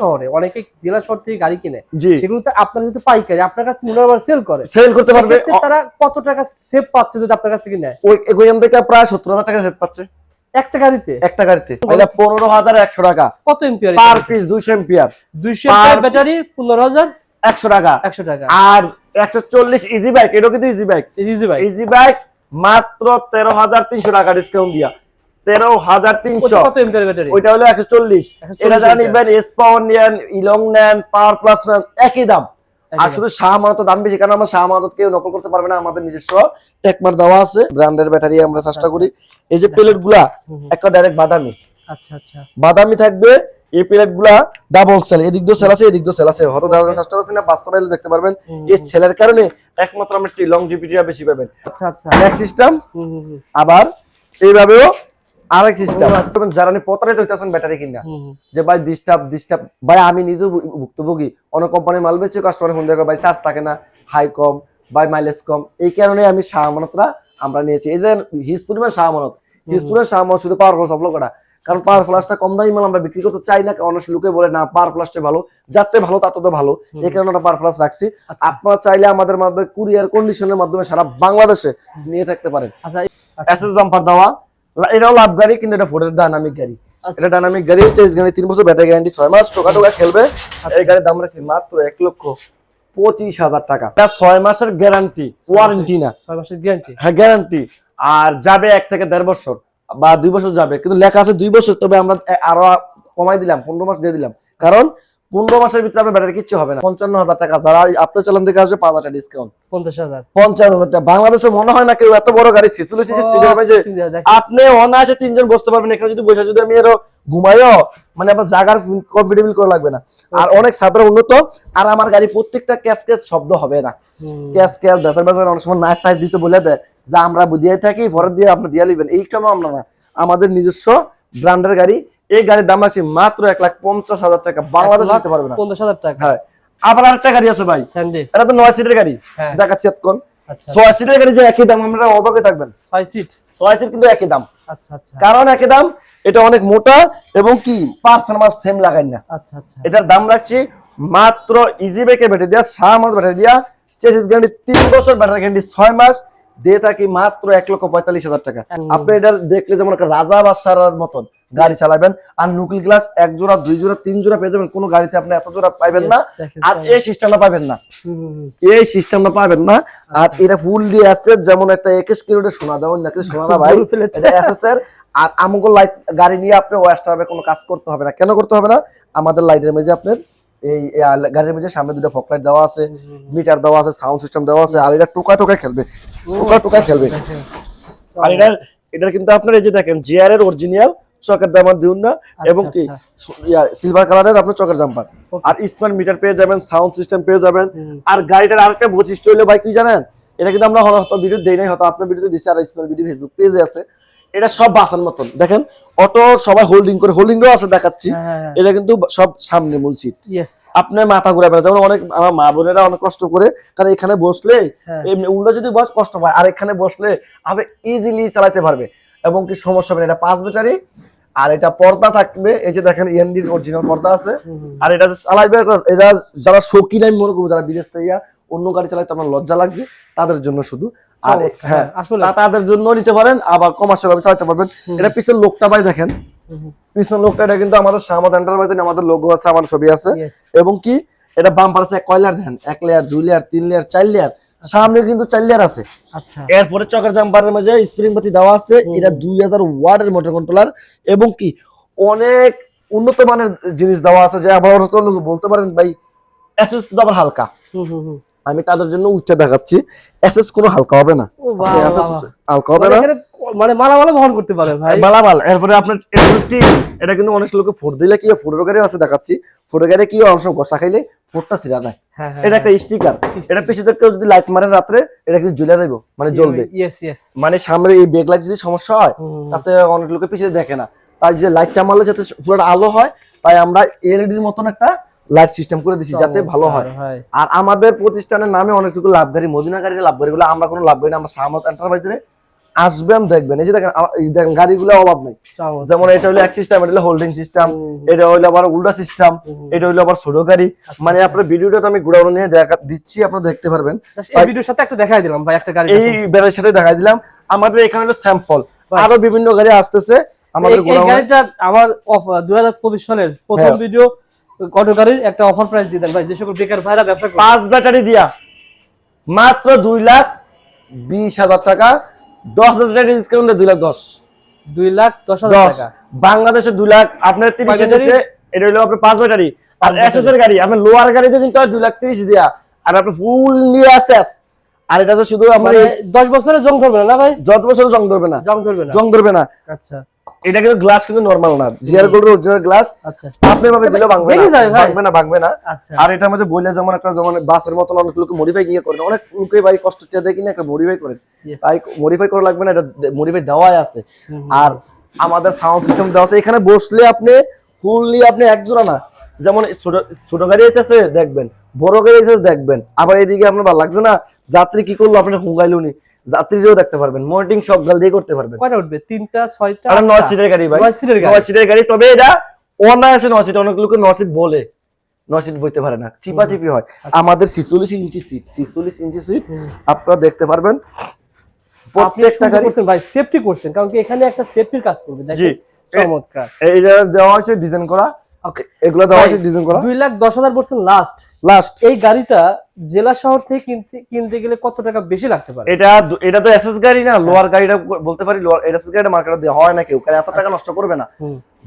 শহরে অনেকে জেলা শহর থেকে গাড়ি কিনে। সেগুলো তো আপনার যেহেতু পাইকারি আপনার কাছে আবার সেল করে সেল করতে পারবে। তারা কত টাকা সেভ পাচ্ছে যদি আপনার কাছ থেকে নেয়? ওই ওইখান থেকে প্রায় সত্তর হাজার টাকা সেট পাচ্ছে। একটা গাড়িতে? একটা গাড়িতে। এটা পনেরো হাজার একশো টাকা। কত এম্পিয়ার পার পিস দুইশো এম্পিয়ার দুইশো ব্যাটারি পনেরো হাজার? একশো টাকা। একশো টাকা। আর একশো চল্লিশ ইজি বাইক এটাও কিন্তু ইজি বাইক ইজি ভাই ইজি বাইক মাত্র তেরো হাজার তিনশো টাকা ডিসকাউন্ট দিয়া। তেরো হাজার তিনশো। ওইটা হলো একশো চল্লিশ। এটা যারা নিবেন এস নেন ইলং নেন পাওয়ার প্লাস নেন একই দাম। আর শুধু শাহ মানত দাম বেশি কারণ আমরা শাহ মানত কেউ নকল করতে পারবে না আমাদের নিজস্ব টেকমার দেওয়া আছে ব্র্যান্ডের ব্যাটারি আমরা চেষ্টা করি। এই যে প্লেটগুলা একটা ডাইরেক্ট বাদামি। আচ্ছা আচ্ছা। বাদামি থাকবে এই প্লেটগুলা ডাবল সেল এদিক দিয়ে সেল আছে এদিক দিয়ে সেল আছে। হয়তো দাদা চেষ্টা করতে না বাস্তবায়ন দেখতে পারবেন। এই সেলের কারণে একমাত্র আমরা লং জিপিটিটা বেশি পাবেন। আচ্ছা আচ্ছা। নেক্সট সিস্টেম আবার এইভাবেও আরেক সিস্টেম যারা নি প্রতারিত হইতেছেন ব্যাটারি কিনা। যে ভাই ডিস্টার্ব ডিস্টার্ব ভাই আমি নিজেও ভু- ভুক্তভোগী। কোম্পানি মাল বেচে কাস্টমার ফোন দেখো ভাই চার্জ থাকে না হাই কম বাই মাইলেজ কম। এই কারণে আমি শাহমানতরা আমরা নিয়েছি। এই যে হিজ পরিমাণ শাহমানত হিজ পরিমাণ শাহমানত শুধু পাওয়ার প্লাস অফলো করা কারণ পাওয়ার প্লাসটা কম দামি মাল আমরা বিক্রি করতে চাই না অনেক লোকে বলে না পাওয়ার প্লাসটা ভালো যাতে ভালো তাতে তো ভালো। এই কারণে আমরা পাওয়ার প্লাস রাখছি। আচ্ছা। আপনারা চাইলে আমাদের মাধ্যমে কুরিয়ার কন্ডিশনের মাধ্যমে সারা বাংলাদেশে নিয়ে থাকতে পারেন। আচ্ছা এসএস বাম্পার দেওয়া। এটাও লাভ গাড়ি কিন্তু এটা ফোর্ডের ডাইনামিক গাড়ি। আচ্ছা। এটা ডাইনামিক গাড়ি চেস গাড়ি তিন বছর ব্যাটারি গ্যারান্টি ছয় মাস টোকা টোকা খেলবে। আচ্ছা। এই গাড়ির দাম রাখছি মাত্র এক লক্ষ পঁচিশ হাজার টাকা। এটা ছয় মাসের গ্যারান্টি ওয়ারেন্টি না। ছয় মাসের গ্যারান্টি হ্যাঁ গ্যারান্টি আর যাবে এক থেকে দেড় বছর বা দুই বছর যাবে কিন্তু লেখা আছে দুই বছর তবে আমরা আরও কমাই দিলাম পনেরো মাস দিয়ে দিলাম। কারণ পনেরো মাসের ভিতরে আপনার ব্যাটারি কিচ্ছু হবে না। পঞ্চান্ন হাজার টাকা। যারা আপনার চালান থেকে আসবে পাঁচ হাজার ডিসকাউন্ট পঞ্চাশ হাজার। পঞ্চাশ হাজার টাকা। বাংলাদেশে মনে হয় না কেউ এত বড় গাড়ি সিসুলে যে আপনি অনায়াসে তিনজন বসতে পারবেন। এখানে যদি বসে যদি আমি আরও ঘুমাইও মানে আপনার জায়গার কমফোর্টেবল করা লাগবে না। আর অনেক সাধারণ উন্নত। আর আমার গাড়ি প্রত্যেকটা ক্যাশ ক্যাশ শব্দ হবে না। ক্যাশ ক্যাশ বেচার বেচার অনেক সময় নাক টাচ দিতে বলে দেয়। যে আমরা দিয়ে থাকি ভরত দিয়ে আপনি দিয়ে লিবেন। এই কামও আমরা না। আমাদের নিজস্ব ব্র্যান্ডের গাড়ি। এই গাড়ির দাম আছে মাত্র এক লাখ পঞ্চাশ হাজার টাকা। বাংলাদেশ দিতে পারবে না। পঞ্চাশ হাজার টাকা। হ্যাঁ। আবার আরেকটা গাড়ি আছে ভাই। এটা তো নয় সিটের গাড়ি। হ্যাঁ। দেখাচ্ছি এতক্ষণ। আচ্ছা। ছয় সিটের গাড়ি যে একই দাম আমরা অবাকে থাকবেন। ছয় সিট? ছয় সিট কিন্তু একই দাম। আচ্ছা আচ্ছা। কারণ একই দাম এটা অনেক মোটা এবং কি পার্সেন্ট মাস সেম লাগাই না। আচ্ছা আচ্ছা। এটার দাম রাখছি মাত্র ইজি ব্যাটারি দিয়া সাত মাস ব্যাটারি দিয়া। চেসিস গ্যারান্টি তিন বছর ব্যাটারি গ্যারান্টি ছয় মাস। দিয়ে থাকি মাত্র এক লক্ষ পঁয়তাল্লিশ হাজার টাকা। আপনি এটা দেখলে যেমন রাজা বাদশার মতন। গাড়ি চালাবেন আর নুকিল গ্লাস এক জোড়া দুই জোড়া তিন জোড়া পেয়ে যাবেন। কোনো গাড়িতে আপনি এত জোড়া পাইবেন না। আর এই সিস্টেমটা পাবেন না। এই সিস্টেমটা পাবেন না। আর এটা ফুল দিয়ে আছে যেমন একটা একুশ কিলোমিটার সোনা দেওয়া নাকি সোনা না ভাই। এটা আর আমগো লাইট গাড়ি নিয়ে আপনি ওয়েস্টার্নে কোনো কাজ করতে হবে না। কেন করতে হবে না? আমাদের লাইটের মেঝে আপনার এই গাড়ির মেঝে সামনে দুটো ফক লাইট দেওয়া আছে মিটার দেওয়া আছে সাউন্ড সিস্টেম দেওয়া আছে আর এটা টোকা টোকা খেলবে। টোকা টোকা খেলবে। আর এটার এটা কিন্তু আপনার এই যে দেখেন জিআর এর অরিজিনাল চকের দাম দিউন না। এবং কি সিলভার কালারের আপনার চকের জাম্পার আর স্মার্ট মিটার পেয়ে যাবেন সাউন্ড সিস্টেম পেয়ে যাবেন। আর গাড়িটার আরেকটা বৈশিষ্ট্য হলো ভাই কি জানেন? এটা কিন্তু আমরা হয়তো ভিডিও দেই নাই হয়তো আপনার ভিডিওতে দিছি আর স্মার্ট ভিডিও ফেসবুক পেজে আছে। এটা সব বাসার মতন। দেখেন অটো সবাই হোল্ডিং করে হোল্ডিংও আছে দেখাচ্ছি। হ্যাঁ, হ্যাঁ, হ্যাঁ। এটা কিন্তু সব সামনে মূল সিট. আপনার মাথা ঘুরে বেড়া যেমন অনেক আমার মা বোনেরা অনেক কষ্ট করে কারণ এখানে বসলে হ্যাঁ। এমনি উল্টা যদি বস কষ্ট পায় আর এখানে বসলে আপনি ইজিলি চালাতে পারবে। এবং কি সমস্যা হবে না এটা পাঁচ ব্যাটারি আর এটা পর্দা থাকবে এই যে দেখেন ইএনডির অরিজিনাল পর্দা আছে। আর এটা চালাইবে এরা যারা শৌখিন আমি মনে করব যারা বিদেশ থেকে অন্য গাড়ি চালাইতে আমার লজ্জা লাগছে তাদের জন্য শুধু। আর হ্যাঁ আসলে। তাদের জন্য নিতে পারেন আবার কমার্শিয়াল ভাবে চালাতে পারবেন। এটা পিছনের লোকটা ভাই দেখেন। পিছনের লোকটা এটা কিন্তু আমাদের সামাদ এন্টারপ্রাইজে আমাদের লোগো আছে আমার ছবি আছে। এবং কি এটা বাম্পার আছে কয় লেয়ার দেন এক লেয়ার দুই লেয়ার তিন লেয়ার চার লেয়ার সামনে কিন্তু চার লেয়ার আছে। আচ্ছা। এরপরে চকের জাম্পারের মাঝে স্প্রিং বাতি দেওয়া আছে। এটা দুই হাজার ওয়াটের মোটর কন্ট্রোলার এবং কি অনেক উন্নত মানের জিনিস দেওয়া আছে যে আবার বলতে পারেন ভাই এসএস আবার হালকা। হুম, হুম, হুম। আমি তাদের জন্য উচ্চ দেখাচ্ছি। এসএস কোনো হালকা হবে না। হালকা হবে মানে না মানে মালা মালা বহন করতে পারে ভাই। মালামাল। এরপরে আপনার এটা কিন্তু অনেক লোকে ফোর দিলে কি ফোরের গাড়ি আছে দেখাচ্ছি। ফোরের গাড়ি কি হয়, সময় ঘষা খাইলে ফোরটা সিরা হ্যাঁ হ্যাঁ এটা একটা স্টিকার এটা পিছনে কেউ যদি লাইট মারে রাত্রে এটা কিন্তু জ্বলে দেবো মানে জ্বলবে। মানে সামনে এই বেগ লাইট যদি সমস্যা হয় তাতে অনেক লোকে পিছিয়ে দেখে না। তাই যে লাইটটা মারলে যাতে পুরো আলো হয় তাই আমরা এলইডির মতন একটা লাইট সিস্টেম করে দিছি যাতে ভালো হয়। আর আমাদের প্রতিষ্ঠানের নামে অনেক লাভ গাড়ি মদিনা গাড়ির লাভ আমরা কোনো লাভ গাড়ি না আমরা সামত এন্টারপ্রাইজে আসবেন দেখবেন। এই যে দেখেন দেখেন গাড়িগুলো অভাব নেই। যেমন এটা হলো এক সিস্টেম এটা হলো হোল্ডিং সিস্টেম এটা হলো আবার উল্টা সিস্টেম এটা হলো আবার ছোট গাড়ি। মানে আপনার ভিডিওটা তো আমি গোডাউন নিয়ে দেখা দিচ্ছি আপনারা দেখতে পারবেন। এই ভিডিওর সাথে একটা দেখাই দিলাম ভাই একটা গাড়ি এই ব্যাটারির সাথে দেখাই দিলাম। আমাদের এখানে হলো স্যাম্পল আরও বিভিন্ন গাড়ি আসতেছে আমাদের এই- গাড়িটা আমার দুই হাজার পঁচিশ সালের প্রথম হ্যাঁ। ভিডিও অটো গাড়ির একটা অফার প্রাইস দিয়ে দেন ভাই যে সকল বেকার ভাইরা ব্যবসা করে। পাঁচ ব্যাটারি দিয়া। মাত্র দুই লাখ বিশ হাজার টাকা। দশ হাজার টাকা ডিসকাউন্ট দুই লাখ দশ। দুই লাখ দশ হাজার টাকা। বাংলাদেশে দুই লাখ আপনার তিরিশ দেশে এটা হলো আপনার পাঁচ ব্যাটারি আর এস এর গাড়ি আপনার লোয়ার গাড়িতে কিন্তু দুই লাখ তিরিশ দিয়া। আর আপনার ফুল নিয়ে আসে আর এটা তো শুধু আমার মানে দশ বছরে জং ধরবে না না ভাই? যত বছরে জং ধরবে না। জং ধরবে না। জং ধরবে না। আচ্ছা। এটা কিন্তু গ্লাস কিন্তু নরমাল না। জিআর গোল্ড অরিজিনাল গ্লাস আচ্ছা। আপনি ভাবে দিলে ভাঙবে না। ভাঙবে না ভাঙবে না। আচ্ছা। আর এটার মধ্যে বইলে যেমন একটা যেমন বাসের মতন অনেক লোক মডিফাই গিয়ে করেন। অনেক লোকে ভাই কষ্ট চেয়ে দেখি না একটা মডিফাই করেন। তাই মডিফাই করা লাগবে না এটা মডিফাই দেওয়াই আছে। আর আমাদের সাউন্ড সিস্টেম দেওয়া আছে। এখানে বসলে আপনি ফুললি আপনি এক জোড়া না। যেমন ছোট ছোট গাড়ি আছে দেখবেন। বড় গাড়ি আছে দেখবেন। আবার এদিকে আপনার ভালো লাগছে না যাত্রী কি করল আপনি হুঙ্গাইলুনি যাত্রীরাও দেখতে পারবেন মনিটরিং সব গাল দিয়ে করতে পারবেন। কয়টা উঠবে? তিনটা ছয়টা? আর নয়? সিটের গাড়ি ভাই। নয় সিটের গাড়ি। নয় সিটের গাড়ি তবে এটা অনায়াসে নয় সিট অনেক লোকে নয় সিট বলে। নয় সিট বইতে পারে না চিপা চিপি হয় আমাদের ছিচল্লিশ ইঞ্চি সিট ছিচল্লিশ ইঞ্চি সিট আপনারা দেখতে পারবেন। প্রত্যেকটা গাড়ি করছেন ভাই সেফটি করছেন কারণ কি এখানে একটা সেফটির কাজ করবে। দেখেন চমৎকার। এইটা দেওয়া হয়েছে ডিজাইন করা ওকে এগুলো দেওয়া হয়েছে ডিজাইন করা। দুই লাখ দশ হাজার বলছেন লাস্ট লাস্ট এই গাড়িটা জেলা শহর থেকে কিনতে কিনতে গেলে কত টাকা বেশি লাগতে পারে? এটা এটা তো এসএস গাড়ি না লোয়ার গাড়িটা বলতে পারি লোয়ার এসএস গাড়িটা মার্কেটে দেওয়া হয় না কেউ কারণ এত টাকা নষ্ট করবে না।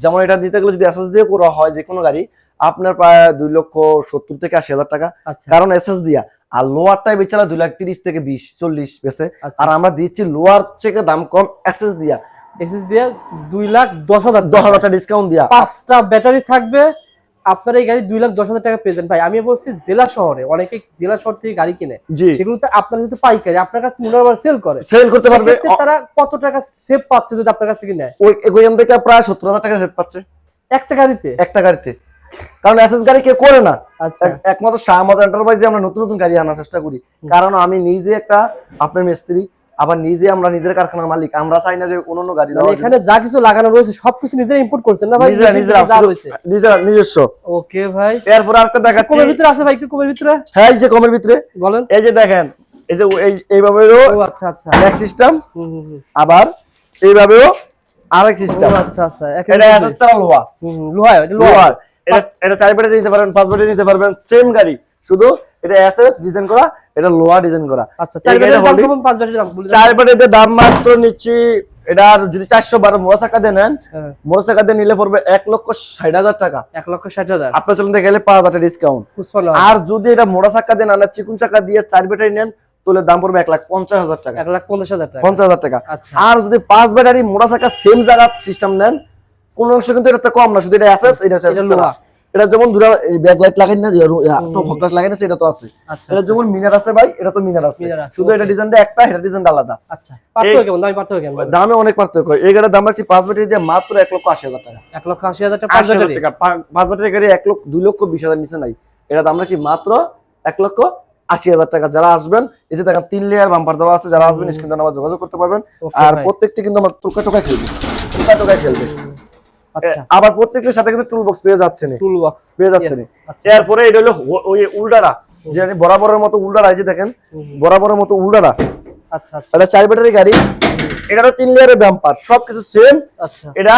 যেমন এটা দিতে গেলে যদি এসএস দিয়ে করা হয় যে কোনো গাড়ি আপনার প্রায় দুই লক্ষ সত্তর থেকে আশি হাজার টাকা। আচ্ছা। কারণ এসএস দিয়া আর লোয়ারটাই বেচারা দুই লাখ তিরিশ থেকে বিশ চল্লিশ বেছে আচ্ছা। আর আমরা দিচ্ছি লোয়ার থেকে দাম কম এসএস দিয়া। এসএস দিয়ে দুই লাখ দশ হাজার দশ হাজার টাকা ডিসকাউন্ট দিয়া। পাঁচটা ব্যাটারি থাকবে আপনার এই গাড়ি দুই লাখ দশ হাজার টাকা পেয়েছেন ভাই। আমি বলছি জেলা শহরে অনেকে জেলা শহর থেকে গাড়ি কিনে সেগুলো তো আপনার যদি পাইকারি আপনার কাছে মনে সেল করে। সেল করতে পারবে। তারা কত টাকা সেভ পাচ্ছে যদি আপনার কাছ থেকে নেয়? ওই ওইখান থেকে প্রায় সত্তর হাজার টাকা সেভ পাচ্ছে। একটা গাড়িতে? একটা গাড়িতে। কারণ এসএস গাড়ি কেউ করে না। আচ্ছা। একমাত্র শাহমত এন্টারপ্রাইজে আমরা নতুন নতুন গাড়ি আনার চেষ্টা করি। কারণ আমি নিজে একটা আপনার মিস্ত্রি আবার নিজে আমরা নিজের কারখানার মালিক আমরা চাই না যে অন্য অন্য গাড়ি মানে জন্য। এখানে যা কিছু লাগানো রয়েছে সবকিছু নিজেরা ইম্পোর্ট করছেন না ভাই? নিজেরা নিজেরা রয়েছে। নিজেরা নিজস্ব। ওকে ভাই। এরপর আরেকটা দেখাচ্ছি। কমের ভিতরে আছে ভাই একটু কমের ভিতরে। হ্যাঁ এই যে কমের ভিতরে। বলেন। এই যে দেখেন এই যে এই এইভাবেও ও আচ্ছা আচ্ছা। এক সিস্টেম হুম হুম হুম। আবার এইভাবেও আরেক সিস্টেম আচ্ছা আচ্ছা এটা এসএস ছাড়া লোহা। হুম, হুম, লোহা এটা লোহা। লোহার এটা এটা চার বেটে নিতে পারবেন পাঁচ বেটে নিতে পারবেন সেম গাড়ি। শুধু এটা এসএস ডিজাইন করা এটা লোহা ডিজাইন করা। আচ্ছা চার দাম মাত্র নিচ্ছি এটা আর যদি চারশো বারো মোড়া চাকা দিয়ে নেন হ্যাঁ, দিয়ে নিলে পড়বে এক লক্ষ ষাট হাজার টাকা। এক লক্ষ ষাট হাজার। আপনার চলতে গেলে পাঁচ হাজার ডিসকাউন্ট আর যদি এটা মোড়া চাকা দিয়ে না চিকুন চাকা দিয়ে চার ব্যাটারি নেন তাহলে দাম পড়বে এক লাখ পঞ্চাশ হাজার টাকা। এক লাখ পঞ্চাশ হাজার টাকা। পঞ্চাশ হাজার টাকা। আচ্ছা। আর যদি পাঁচ ব্যাটারি মোড়া চাকা সেম জায়গা সিস্টেম নেন কোন অংশ কিন্তু এটা কম না শুধু এটা অ্যাসেস এটা। এটা যেমন দুরা ব্যাক লাইট লাগাই না ফক লাইট লাগাই না সেটা তো আছে। আচ্ছা এটা যেমন মিনার আছে ভাই এটা তো মিনার আছে। শুধু এটা. ডিজাইনটা একটা এটা ডিজাইনটা আলাদা। আচ্ছা পার্থক্য কেমন? দামি পার্থক্য কেমন? দামে অনেক পার্থক্য। এই গাড়ির দাম রাখছি পাঁচ ব্যাটারি দিয়ে মাত্র এক লক্ষ আশি হাজার টাকা। এক লক্ষ আশি হাজার টাকা পাঁচ হাজার ব্যাটারি? টাকা। পা- পাঁচ ব্যাটারি গাড়ি এক লক্ষ দুই লক্ষ বিশ হাজার নিচে নাই। এটা দাম রাখছি মাত্র এক লক্ষ আশি হাজার টাকা। যারা আসবেন এই যে দেখেন তিন লেয়ার বাম্পার দেওয়া আছে যারা আসবেন স্ক্রিন যোগাযোগ করতে পারবেন। আর প্রত্যেকটি কিন্তু আমার টোকা টোকা খেলবে। টোকা টোকা খেলবে। আচ্ছা আবার প্রত্যেকটার সাথে কিন্তু টুল বক্স পেয়ে যাচ্ছে না। টুল বক্স পেয়ে যাচ্ছে না। আচ্ছা। এরপরে এটা হলো ওই উল্টারা যে বরাবরের মতো উল্টারা এই যে দেখেন বরাবরের মতো উল্টারা। আচ্ছা আচ্ছা। এটা চার ব্যাটারি গাড়ি। এটারও তিন লেয়ারের ব্যাম্পার সবকিছু সেম আচ্ছা। এটা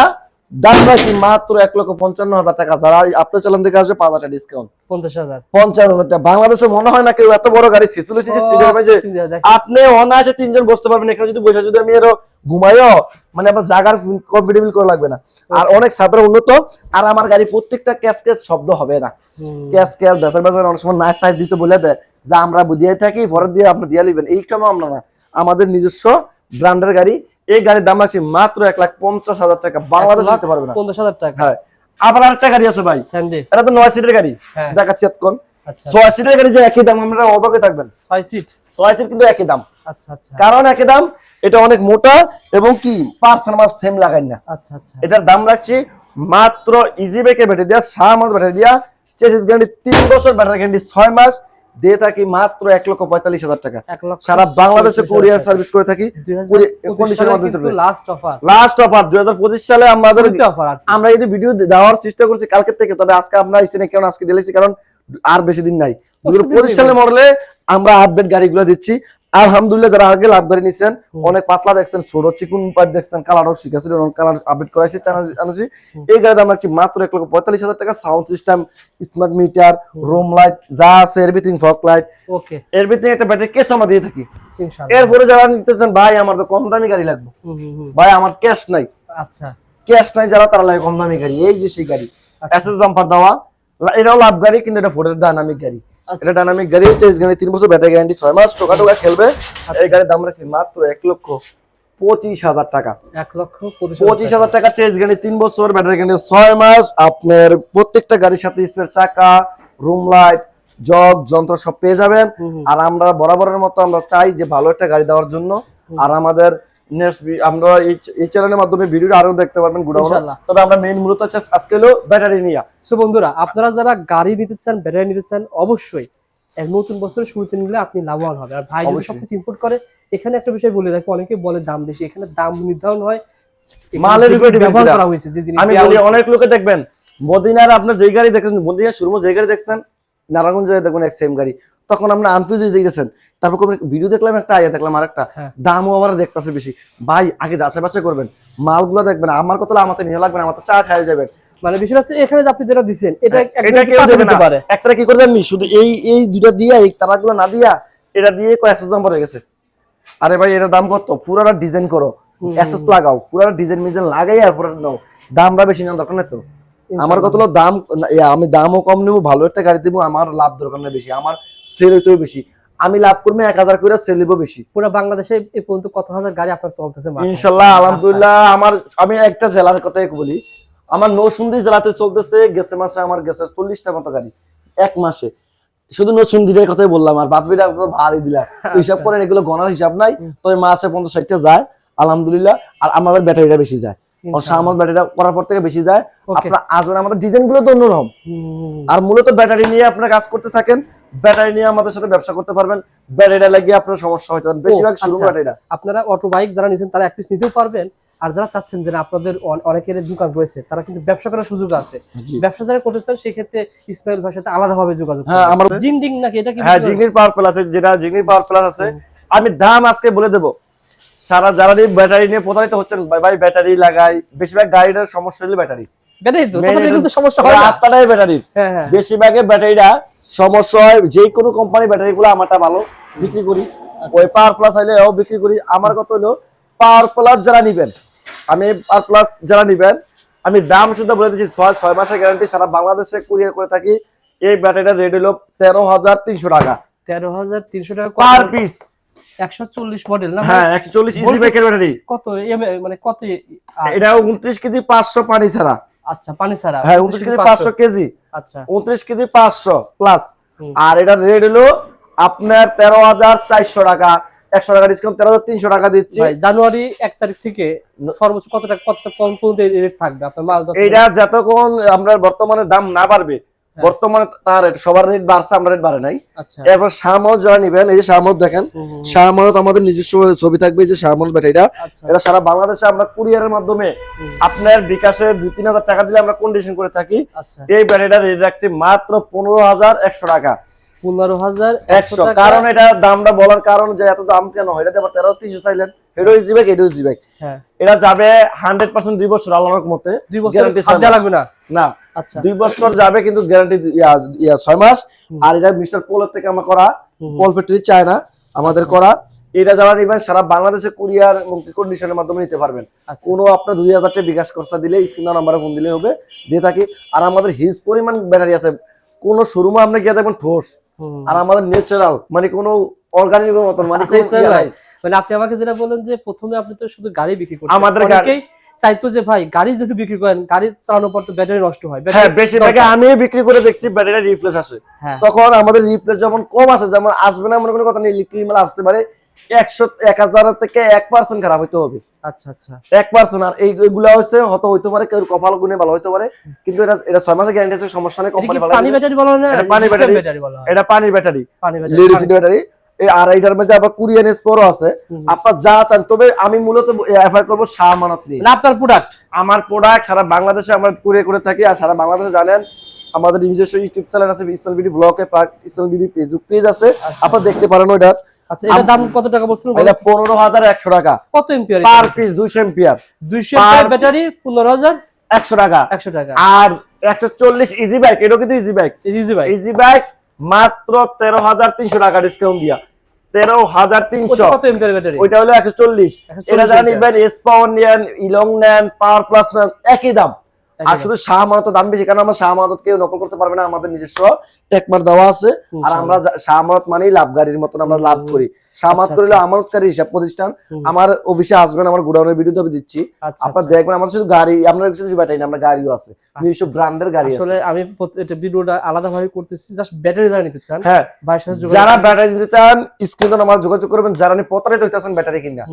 দাম রাখি মাত্র এক লক্ষ পঞ্চান্ন হাজার টাকা। যারা আপনার চালান থেকে আসবে পাঁচ হাজার ডিসকাউন্ট পঞ্চাশ হাজার। পঞ্চাশ হাজার টাকা। বাংলাদেশে মনে হয় না কেউ এত বড় গাড়ি দেখ আপনি অনায়াসে তিনজন বসতে পারবেন। এখানে যদি বসে যদি আমি এরো ঘুমাইও মানে আপনার কমফোর্টেবল করা লাগবে না। আর অনেক ছাত্র উন্নত আর আমার গাড়ি প্রত্যেকটা ক্যাশ ক্যাশ শব্দ হবে না। ক্যাশ ক্যাশ বেচার বেচার অনেক সময় নাক টাচ দিতে বলে দেয় যে আমরা দিয়ে থাকি পরে দিয়ে আপনি দিয়ে নেবেন এই কামে আমরা না। আমাদের নিজস্ব ব্র্যান্ডের গাড়ি এই গাড়ির দাম আছে মাত্র এক লাখ পঞ্চাশ হাজার টাকা। বাংলাদেশে দিতে পারবে না। পঞ্চাশ হাজার টাকা। হ্যাঁ। আবার আরেকটা গাড়ি আছে ভাই। এটা তো নয় সিটের গাড়ি। হ্যাঁ। দেখাচ্ছি এতক্ষণ। আচ্ছা। ছয় সিটের গাড়ি যে একই দাম আমরা অবাকে থাকবেন। ছয় সিট? ছয় সিট কিন্তু একই দাম। আচ্ছা আচ্ছা। কারণ একই দাম এটা অনেক মোটা এবং কি পার্সেন্ট মাস সেম লাগাই না। আচ্ছা আচ্ছা। এটার দাম রাখছি মাত্র ইজি ব্যাটারি দিয়া শাহ মাস ব্যাটারি দিয়া। চেসিস গ্যারান্টি তিন বছর ব্যাটারি গ্যারান্টি ছয় মাস। দিয়ে থাকি মাত্র এক লক্ষ পঁয়তাল্লিশ হাজার টাকা। সারা বাংলাদেশে কোরিয়ার সার্ভিস করে থাকি। লাস্ট অফার লাস্ট অফার দুই হাজার পঁচিশ সালে আমাদের। আমরা যদি ভিডিও দেওয়ার চেষ্টা করছি কালকে থেকে তবে আজকে আমরা এসে কেন আজকে দিলেছি কারণ আর বেশি দিন নাই। দুই হাজার পঁচিশ সালের মডেলে আমরা আপডেট গাড়িগুলো দিচ্ছি। আলহামদুলিল্লাহ যারা আগে লাভ গাড়ি নিচ্ছেন অনেক পাতলা দেখছেন ছোট চিকুন পাইপ দেখছেন কালার কালারও শিখেছি কালার আপডেট করাইছি আনছি এই গাড়ির দাম রাখছি মাত্র এক লক্ষ পঁয়তাল্লিশ হাজার টাকা sound system smart meter room light যা আছে everything fog light okay everything একটা ব্যাটারি কেস আমরা দিয়ে থাকি। এরপরে যারা নিতে চান ভাই আমার তো কম দামি গাড়ি লাগবে। ভাই আমার ক্যাশ নাই। আচ্ছা। ক্যাশ নাই যারা তারা লাগে কম দামি গাড়ি। এই যে সেই গাড়ি। এসএস বাম্পার দেওয়া এটাও লাভ গাড়ি কিন্তু এটা ফোর্ডের ডাইনামিক গাড়ি। এটা ডাইনামিক গাড়ি এই গাড়ি তিন বছর ব্যাটারি গ্যারান্টি ছয় মাস টোকা টোকা খেলবে এই গাড়ির দাম রাখছি মাত্র এক লক্ষ পঁচিশ হাজার টাকা। এক লক্ষ পঁচিশ হাজার টাকা। চেঞ্জ গাড়ি তিন বছর ব্যাটারি গ্যারান্টি ছয় মাস আপনার প্রত্যেকটা গাড়ির সাথে স্পেয়ার চাকা রুম লাইট জগ যন্ত্র সব পেয়ে যাবেন। আর আমরা বরাবরের মতো আমরা চাই যে ভালো একটা গাড়ি দেওয়ার জন্য। আর আমাদের নেক্সট আমরা এই চ্যানেলের মাধ্যমে ভিডিও আরও দেখতে পারবেন তবে আমরা মেইন মূলত আজকে হলো ব্যাটারি নিয়ে। সো বন্ধুরা আপনারা যারা গাড়ি নিতে চান ব্যাটারি নিতে চান অবশ্যই নতুন বছরের শুরুতে নিলে আপনি লাভবান হবে আর ভাই যদি সবকিছু ইম্পোর্ট করে এখানে একটা বিষয় বলে রাখি অনেকে বলে দাম বেশি এখানে দাম নির্ধারণ হয়। মালের যেগুলো উপরে ব্যবহার করা হয়েছে যে আমি বলি অনেক লোকে দেখবেন মদিনার আপনার যেই গাড়ি দেখছেন মদিনার শুরু যেই গাড়ি দেখছেন নারায়ণগঞ্জে দেখবেন এক সেম গাড়ি। তখন আমরা আনফিউজ হয়ে দেখেছেন তারপর কোনো ভিডিও দেখলাম একটা আইয়া দেখলাম আরেকটা। হ্যাঁ। দামও আবার দেখতেছে বেশি। ভাই আগে যাচাই বাছাই করবেন। মালগুলো দেখবেন আমার কত আমাতে নিয়ে লাগবে আমার চা খাই যাবেন। মানে বিষয় হচ্ছে এখানে আপনি যেটা দিচ্ছেন এটা এটা কেউ দেবে না। একটা কি করে জানি শুধু এই এই দুটা দিয়া এই তারাগুলো না দিয়া এটা দিয়ে কয়েক দাম পড়ে গেছে। আরে ভাই এটার দাম কত? পুরাটা ডিজাইন করো। এসএস লাগাও। পুরাটা ডিজাইন মিজাইন লাগাই আর পুরো নাও। দামটা বেশি না দরকার নেই তো। আমার কত হলো দাম আমি দামও কম নেব ভালো একটা গাড়ি দেবো আমার লাভ দরকার নেই বেশি আমার সেল হইতেও বেশি। আমি লাভ করব এক হাজার করে সেল নিবো বেশি। পুরো বাংলাদেশে এ পর্যন্ত কত হাজার গাড়ি আপনার চলতেছে ইনশাল্লাহ আলহামদুলিল্লাহ আমার আমি একটা জেলার কথাই বলি। আমার নরসিংদী জেলাতে চলতেছে গেছে মাসে আমার গেছে চল্লিশটা মতো গাড়ি এক মাসে। শুধু নরসিংদীর কথাই বললাম আর বাদ বিটা ভারী দিলাম। হিসাব করেন এগুলো গণার হিসাব নাই তো মাসে পঞ্চাশ ষাটটা যায় আলহামদুলিল্লাহ আর আমাদের ব্যাটারিটা বেশি যায়। আমার ব্যাটারিটা করার পর থেকে বেশি যায়। আপনার আসবেন আমাদের ডিজাইনগুলো তো অন্যরকম। আর মূলত ব্যাটারি নিয়ে আপনারা কাজ করতে থাকেন ব্যাটারি নিয়ে আমাদের সাথে ব্যবসা করতে পারবেন। ব্যাটারিটা লাগিয়ে আপনার সমস্যা বেশিরভাগ শুরু আচ্ছা। ব্যাটারিটা। আপনারা অটো বাইক যারা নিচ্ছেন তারা এক পিস নিতেও পারবেন। আর যারা চাচ্ছেন যে আপনাদের অনেকের দোকান রয়েছে তারা কিন্তু ব্যবসা করার সুযোগ আছে। ব্যবসা যারা করতে চান সেক্ষেত্রে ইসমাইল ভাইয়ের সাথে আলাদাভাবে যোগাযোগ হ্যাঁ। আমার- জিংডিং নাকি এটা কি হ্যাঁ পাওয়ার প্লাস আছে যেটা জিগনির পাওয়ার প্লাস আছে। আমি দাম আজকে বলে দেবো। সারা যারা ব্যাটারি নিয়ে প্রতারিত হচ্ছেন ভাই ব্যাটারি লাগাই বেশিরভাগ গাড়িটার সমস্যা হলো ব্যাটারি। তো সমস্যা হয় ব্যাটারি। হ্যাঁ বেশিরভাগে ব্যাটারিটা সমস্যা যে কোনো কোম্পানি ব্যাটারি গুলো আমারটা ভালো বিক্রি করি। ওই পাওয়ার প্লাস হইলে বিক্রি করি। আমার কত হলো পাওয়ার প্লাস যারা নিবেন আমি পাওয়ার প্লাস যারা নিবেন আমি দাম শুধু বলে দিচ্ছি ছয় ছয় মাসের গ্যারান্টি সারা বাংলাদেশে কুরিয়ার করে থাকি। এই ব্যাটারিটা রেট হলো তেরো হাজার তিনশো টাকা। তেরো হাজার তিনশো টাকা পার পিস একশো চল্লিশ মডেল না হ্যাঁ একশো চল্লিশ ইজি Voltage ব্যাটারি কত মানে কত এটা উনত্রিশ কেজি পাঁচশো পানি ছাড়া। আচ্ছা পানি ছাড়া। হ্যাঁ উনত্রিশ কেজি পাঁচশো কেজি আচ্ছা। উনত্রিশ কেজি পাঁচশো প্লাস আর এটার রেট হলো আপনার তেরো হাজার চারশো টাকা। একশো টাকা ডিসকাউন্ট তেরো হাজার তিনশো টাকা দিচ্ছি। ভাই জানুয়ারি এক তারিখ থেকে সর্বোচ্চ কত টাকা কতটা কম পর্যন্ত রেট থাকবে? আপনার মাল এইটা যতক্ষণ আমরা বর্তমানে দাম না বাড়বে। বর্তমানে তার সবার রেট বাড়ছে আমরা রেট বাড়ে নাই। আচ্ছা। এরপর যারা নিবেন এই যে দেখেন আমাদের নিজস্ব ছবি থাকবে যে ব্যাটারিটা আচ্ছা। এটা সারা বাংলাদেশে আমরা কুরিয়ারের মাধ্যমে আপনার বিকাশে দুই তিন হাজার টাকা দিলে আমরা কন্ডিশন করে থাকি। আচ্ছা। এই ব্যাটারিটা রেট রাখছি মাত্র পনেরো হাজার একশো টাকা। পনেরো হাজার একশো কারণ এটা দামটা বলার কারণ যে এত দাম কেন? হয় এটা তেরো তিনশো চাইলেন। এটাও ইজি ব্যাগ এটাও ইজি ব্যাগ হ্যাঁ। এটা যাবে হান্ড্রেড পার্সেন্ট দুই বছর আল্লাহর মতে দুই বছর মাস। লাগবে না? না। আচ্ছা। দুই বছর যাবে কিন্তু গ্যারান্টি ছয় মাস। আর এটা মিস্টার পোলের থেকে আমরা করা। পোল ফ্যাক্টরি চায় না আমাদের করা। এটা যারা নিবেন সারা বাংলাদেশে কুরিয়ার এবং কন্ডিশনের মাধ্যমে নিতে পারবেন। আচ্ছা। কোনো আপনার দুই হাজার টাকা বিকাশ খরচা দিলে স্ক্রিন নাম্বারে ফোন দিলে হবে। দিয়ে থাকি। আর আমাদের হিজ পরিমাণ ব্যাটারি আছে। কোনো শোরুমে আপনি গিয়ে দেখবেন ঠোস। আর আমাদের ন্যাচারাল মানে কোনো অর্গানিক মতন মানে মানে আপনি আমাকে যেটা বলেন যে প্রথমে আপনি তো শুধু গাড়ি বিক্রি করতেন। আমাদের গাড়ি- চাইতো যে ভাই গাড়ি যদি বিক্রি করেন গাড়ি চালানোর পর তো ব্যাটারি নষ্ট হয় হ্যাঁ বেশিরভাগে। আমি বিক্রি করে দেখছি ব্যাটারি রিপ্লেস আসে হ্যাঁ। তখন আমাদের রিপ্লেস যেমন কম আসে যেমন আসবে না মনে কোনো কথা নেই লিকুইড মাল আসতে পারে একশো এক হাজার থেকে এক পার্সেন্ট খারাপ হইতে হবে। আচ্ছা আচ্ছা। এক পার্সেন্ট আর এইগুলা হচ্ছে হয়তো হইতে পারে কেউ কপাল গুনে ভালো হইতে পারে কিন্তু এটা এটা ছয় মাসের গ্যারান্টি আছে সমস্যা নেই কোম্পানি ভালো পানি ব্যাটারি বলা না? এটা পানি ব্যাটারি। বলা এটা পানির ব্যাটারি। পানি ব্যাটারি। ব্যাটারি। এই আর এইটার মধ্যে আবার কুরিয়ান স্পোরও আছে। আপনার যা চান তবে আমি মূলত এফআই করব শাহ মানত নিয়ে। আপনার প্রোডাক্ট আমার প্রোডাক্ট সারা বাংলাদেশে আমরা কুরিয়ার করে থাকি আর সারা বাংলাদেশে জানেন আমাদের নিজস্ব ইউটিউব চ্যানেল আছে ইসলাম বিডি ব্লগে ইসলাম বিডি ফেসবুক পেজ আছে। আপনারা দেখতে পারেন ওইটা। আচ্ছা এটার দাম কত টাকা বলছেন এটা পনেরো হাজার একশো টাকা। কত এম্পিয়ার পার পিস দুইশো এম্পিয়ার দুইশো per- ব্যাটারি পনেরো হাজার? একশো টাকা। একশো টাকা। আর একশো চল্লিশ ইজি বাইক এটাও কিন্তু ইজি বাইক ইজি ভাই ইজি বাইক মাত্র তেরো হাজার তিনশো টাকা ডিসকাউন্ট দিয়া। তেরো হাজার তিনশো। কত এম্পিয়ার ব্যাটারি ওইটা হলো একশো চল্লিশ। এটা যারা নিবেন এস নেন ইলং নেন পাওয়ার প্লাস নেন একই দাম। আর শুধু শাহ মানত দাম বেশি কারণ আমরা শাহ মানত কেউ নকল করতে পারবে না আমাদের নিজস্ব টেকমার দেওয়া আছে। আর আমরা শাহ মানত মানেই লাভ গাড়ির মতন আমরা লাভ করি। আচ্ছা, করলে আমানতকারী হিসাব প্রতিষ্ঠান। আমার অফিসে আসবেন আমার গোডাউনের ভিডিও আমি দিচ্ছি। আচ্ছা আপনার আচ্ছা। দেখবেন আমাদের শুধু গাড়ি আমরা ব্যাটারি আমরা গাড়িও আছে। নিজস্ব ব্র্যান্ডের গাড়ি আসলে আমি এটা ভিডিওটা করতেছি জাস্ট ব্যাটারি যারা নিতে চান হ্যাঁ। যোগাযোগ যারা ব্যাটারি দিতে চান স্ক্রিনে আমার যোগাযোগ করবেন। যারা প্রতারিত হইতেছেন ব্যাটারি কিনা।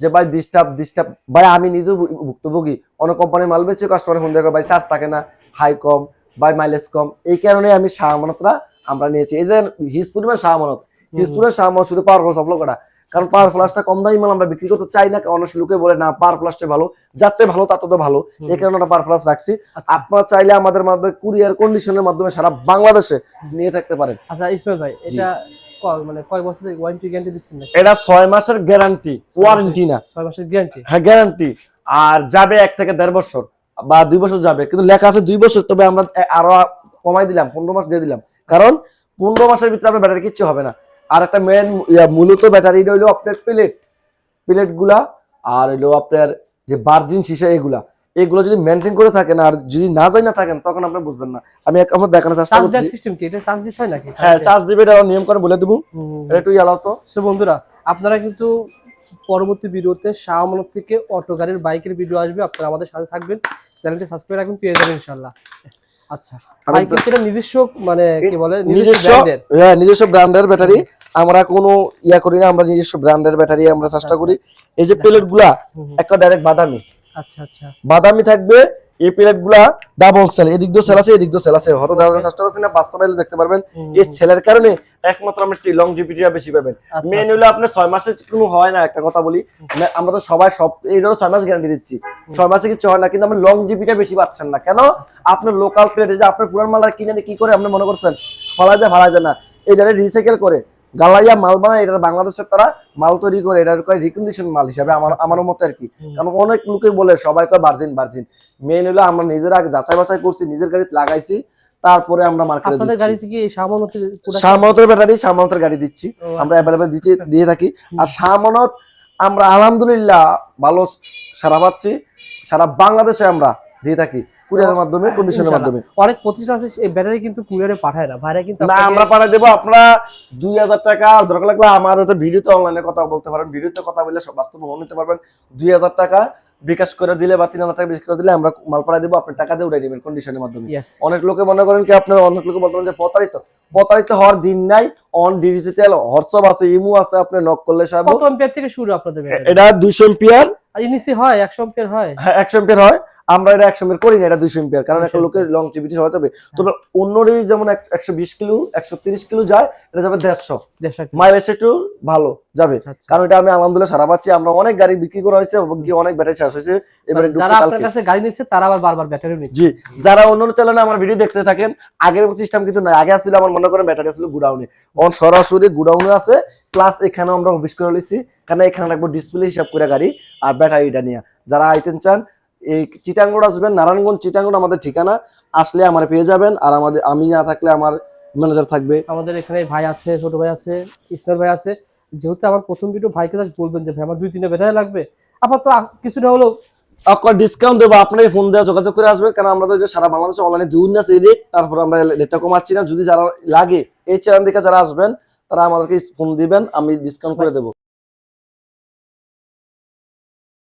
যে ভাই ডিস্টার্ব ডিস্টার্ব ভাই আমি নিজেও ভু- ভুক্তভোগী। অনেক কোম্পানির মাল বেচে কাস্টমার ফোন দেখো ভাই চার্জ থাকে না হাই কম ভাই মাইলেজ কম। এই কারণে আমি সাহামানতরা আমরা নিয়েছি। এদের হিজ পরিমাণ সাহামানত পরিমাণ সাহামানত শুধু পাওয়ার প্লাস অফলো করা কারণ পাওয়ার প্লাসটা কম দামি মাল আমরা বিক্রি করতে চাই না অনেক লোকে বলে না পাওয়ার প্লাসটা ভালো যাতে ভালো তত তো ভালো। এই কারণে আমরা পাওয়ার প্লাস রাখছি। আচ্ছা। আপনারা চাইলে আমাদের মাধ্যমে কুরিয়ার কন্ডিশনের মাধ্যমে সারা বাংলাদেশে নিয়ে থাকতে পারেন। আচ্ছা ইসমাইল ভাই এটা মানে কয় বছরের ওয়ারেন্টি গ্যারান্টি দিচ্ছেন এটা ছয় মাসের গ্যারান্টি ওয়ারেন্টি না। ছয় মাসের গ্যারান্টি হ্যাঁ গ্যারান্টি আর যাবে এক থেকে দেড় বছর বা দুই বছর যাবে কিন্তু লেখা আছে দুই বছর তবে আমরা আরও কমাই দিলাম পনেরো মাস দিয়ে দিলাম। কারণ পনেরো মাসের ভিতরে আপনার ব্যাটারি কিচ্ছু হবে না। আর একটা মেন মূলত ব্যাটারি হইল আপনার প্লেট প্লেটগুলা। আর হইল আপনার যে বার্জিন সীসা এগুলা। এগুলো যদি মেনটেন করে থাকেন আর যদি না যাই না থাকেন তখন আপনি বুঝবেন না। আমি এক আমার দেখানোর চেষ্টা চার্জ দেওয়ার সিস্টেম কি? এটা চার্জ দিতে হয় নাকি? হ্যাঁ চার্জ দিবে এটা নিয়ম করে বলে দেবো। এটা একটু ইয়ালাও তো। সো বন্ধুরা আপনারা কিন্তু পরবর্তী ভিডিওতে শাহমানত থেকে অটো গাড়ির বাইকের ভিডিও আসবে। আপনারা আমাদের সাথে থাকবেন। চ্যানেলটি সাবস্ক্রাইব রাখবেন পেয়ে যাবেন ইনশাআল্লাহ। আচ্ছা। বাইক এটা নিজস্ব মানে কি বলে নিজস্ব হ্যাঁ নিজস্ব ব্র্যান্ডের ব্যাটারি। আমরা কোনো ইয়া করি না আমরা নিজস্ব ব্র্যান্ডের ব্যাটারি আমরা চেষ্টা করি। এই যে প্লেটগুলা একটা ডাইরেক্ট বাদামি। আচ্ছা আচ্ছা। বাদামি থাকবে এই প্লেটগুলা ডাবল সেল এদিক দিয়ে সেল আছে এদিক দিয়ে সেল আছে। হয়তো দেখানোর চেষ্টা করছি না বাস্তবে দেখতে পারবেন। এই সেলের কারণে একমাত্র আমরা লংজিভিটিটা বেশি পাবেন। আচ্ছা, মেন আচ্ছা। হলো আপনার ছয় মাসের কোনো হয় না একটা কথা বলি। আমরা তো সবাই সব এইটারও ছয় মাস গ্যারান্টি দিচ্ছি। ছয় মাসে কিছু হয় না কিন্তু আমরা লংজিভিটা বেশি পাচ্ছেন না। কেন? আচ্ছা। আপনার লোকাল প্লেটে যে আপনার পুরান মালটা কিনে কি করে আপনি মনে করছেন? ফলাই দেয় ফালাই দেয় না। এইটারে রিসাইকেল করে গালাইয়া মাল বানায় এটা বাংলাদেশের তারা মাল তৈরি করে এটার কয় রিকন্ডিশন মাল হিসাবে আমার আমার মতে আর কি। কারণ অনেক লোকে বলে সবাই কয় ভার্জিন ভার্জিন মেন হলো আমরা নিজের আগে যাচাই বাছাই করছি নিজের গাড়িতে লাগাইছি তারপরে আমরা মার্কেটে আপনাদের গাড়ি থেকে সামানতের ব্যাটারি সামানতের গাড়ি দিচ্ছি। আমরা আচ্ছা, অ্যাভেলেবেল দিচ্ছি দিয়ে থাকি। আর সামানত আমরা আলহামদুলিল্লাহ ভালো সারা পাচ্ছি সারা বাংলাদেশে আমরা দিয়ে থাকি। কুরিয়ারের মাধ্যমে কন্ডিশনের মাধ্যমে। অনেক প্রতিষ্ঠান আছে এই ব্যাটারি কিন্তু কুরিয়ারে পাঠায় না। ভাইরা কিন্তু না আমরা পাঠিয়ে দেবো আপনারা দুই হাজার টাকা। দরকার লাগলে আমার হয়তো ভিডিওতে অনলাইনে কথা বলতে পারেন। ভিডিওতে কথা বাস্তব নিতে পারবেন। দুই হাজার টাকা বিকাশ করে দিলে বা তিন হাজার টাকা বিকাশ করে দিলে আমরা মাল পাঠিয়ে দেবো। আপনি টাকা দিয়ে উঠাই নেবেন কন্ডিশনের মাধ্যমে। অনেক লোকে মনে করেন কি আপনার অনেক লোকে বলতে যে প্রতারিত। প্রতারিত হওয়ার দিন নাই অন ডিজিটাল হোয়াটসঅ্যাপ আছে ইমো আছে আপনি নক করলে সব কত এম্পিয়ার থেকে শুরু আপনাদের এটা দুইশো এম্পিয়ার আর ইনিসি হয় 100 এম্পিয়ার হয়। হ্যাঁ একশো হয়। আমরা এটা একশো এম্পিয়ার করি না এটা দুইশো এম্পিয়ার কারণ একটা লোকের লংজিভিটি হতে হবে। তবে অন্যরই যেমন একশো বিশ কিলো একশো তিরিশ কিলো যায় এটা যাবে দেড়শো। দেড়শো মাইলেজ একটু ভালো। যাবে। আচ্ছা, আচ্ছা। কারণ এটা আমি আলহামদুলিল্লাহ সারা পাচ্ছি আমরা অনেক গাড়ি বিক্রি করা হয়েছে এবং কি অনেক ব্যাটারি শেষ হয়েছে এবারে মানে যারা আপনার কাছে গাড়ি নিচ্ছে তারা আবার বারবার ব্যাটারি নিচ্ছে। জি যারা অন্য চ্যানেলে আমার ভিডিও দেখতে থাকেন আগের সিস্টেম কিন্তু নাই। আগে আসলে আমার মনে করেন ব্যাটারি ছিল গুডাউনে অন সরাসরি গুডাউনে আছে প্লাস এখানেও আমরা অফিস করে লইছি কারণ এখানে রাখব ডিসপ্লে হিসাব করে গাড়ি আর ব্যাটারিটা নিয়ে। যারা আইতেন চান এই চিটাঙ্গড় আসবেন নারায়ণগঞ্জ চিটাঙ্গড় আমাদের ঠিকানা। আসলে আমার পেয়ে যাবেন আর আমাদের আমি না থাকলে আমার ম্যানেজার থাকবে। আমাদের এখানে ভাই আছে ছোট ভাই আছে ইসমাইল ভাই আছে। যেহেতু আমার প্রথম ভিডিও ভাইকে জাস্ট বলবেন যে, ভাই, আমার দুই তিনটা ব্যাটারি লাগবে। আপাতত তো কিছুটা হলো আপনার ডিসকাউন্ট দেবো আপনার ফোন দেওয়া, যোগাযোগ করে আসবেন, কারণ আমরা যে সারা বাংলাদেশে অনলাইনে দিউন না সেই রেট তারপর আমরা রেটটা কমাচ্ছি না। যদি যারা লাগে, এই চ্যানেল থেকে যারা আসবেন, তারা আমাদেরকে ফোন দিবেন, আমি ডিসকাউন্ট করে দেবো।